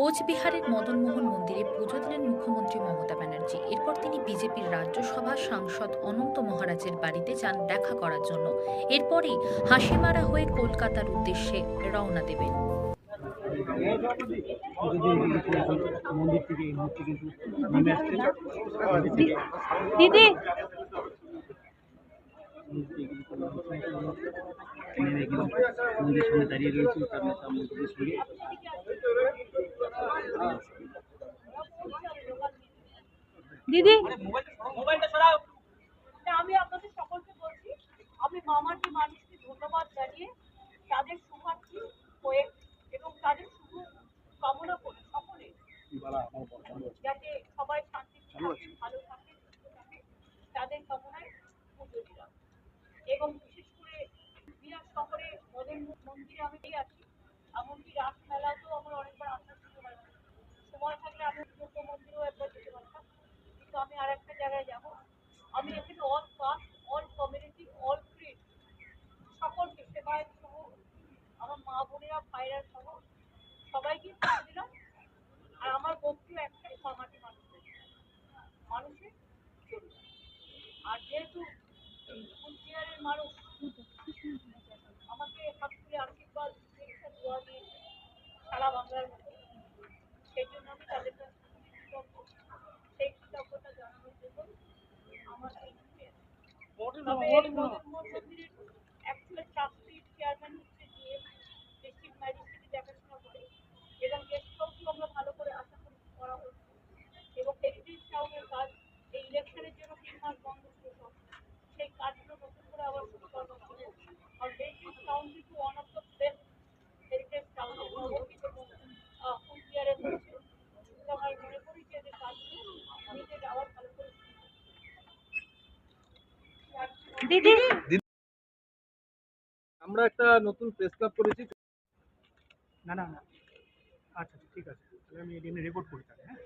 কোচবিহারের মদনমোহন মন্দিরে পুজো দিলেন মুখ্যমন্ত্রী মমতা ব্যানার্জি। এরপর তিনি বিজেপির রাজ্যসভা সাংসদ অনন্ত মহারাজের বাড়িতে যান দেখা করার জন্য। এরপরই হাসিমারা হয়ে কলকাতার উদ্দেশ্যে রওনা দেবেন। দিদি। মন্দিরের সামনে দাঁড়িয়ে রয়েছে তার নেতা সঙ্গে। দিদি? তা আমি আপনাদের সকলকে বলছি আমি মামাটি মানুষকে ধন্যবাদ জানিয়ে তাদের সুখার্থী হয়ে এবং তাদের শুভ কামনা করে সকলে যাতে সবাই শান্তি থাকে ভালো থাকে থাকে তাদের কামনায় পুজো দিলাম। এবং বিশেষ করে বিরাট শহরে মদন মন্দিরে আমি আছি। এমনকি রাসমেলাতেও আমার অনেকবার আসার কিন্তু আমি আর একটা জায়গায় যাব। আমি এখানে all caste all community all creed সকলকে, সেবায়ত সহ, আমার মা বোনেরা, ভাইরা সহ, সবাইকে দিলাম। আর আমার বক্তব্য একটাই মামাটি মানুষের। মানুষের আর যেহেতু কুচবিহারের মানুষ, আমাকে হাত তুলে আশীর্বাদ দোয়া দিয়েছে সারা বাংলার মধ্যে সেই জন্য আমি তাদের কাছে খুবই কৃতজ্ঞ সেই কৃতজ্ঞতা জানানোর জন্য আমার এই তবে মোহন মন্দিরের অ্যাকচুয়াল দিদি। আমরা একটা নতুন প্রেস ক্লাব করেছি। না না না। আচ্ছা আচ্ছা, ঠিক আছে। তাহলে আমি রেকর্ড করি তাহলে হ্যাঁ?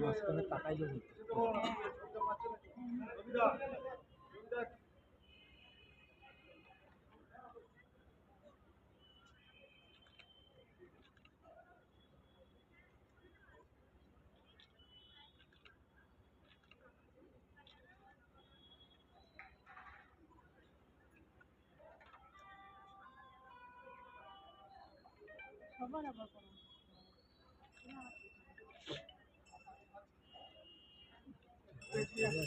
मस्कने kena होतं Baba, baba. Thank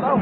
Não.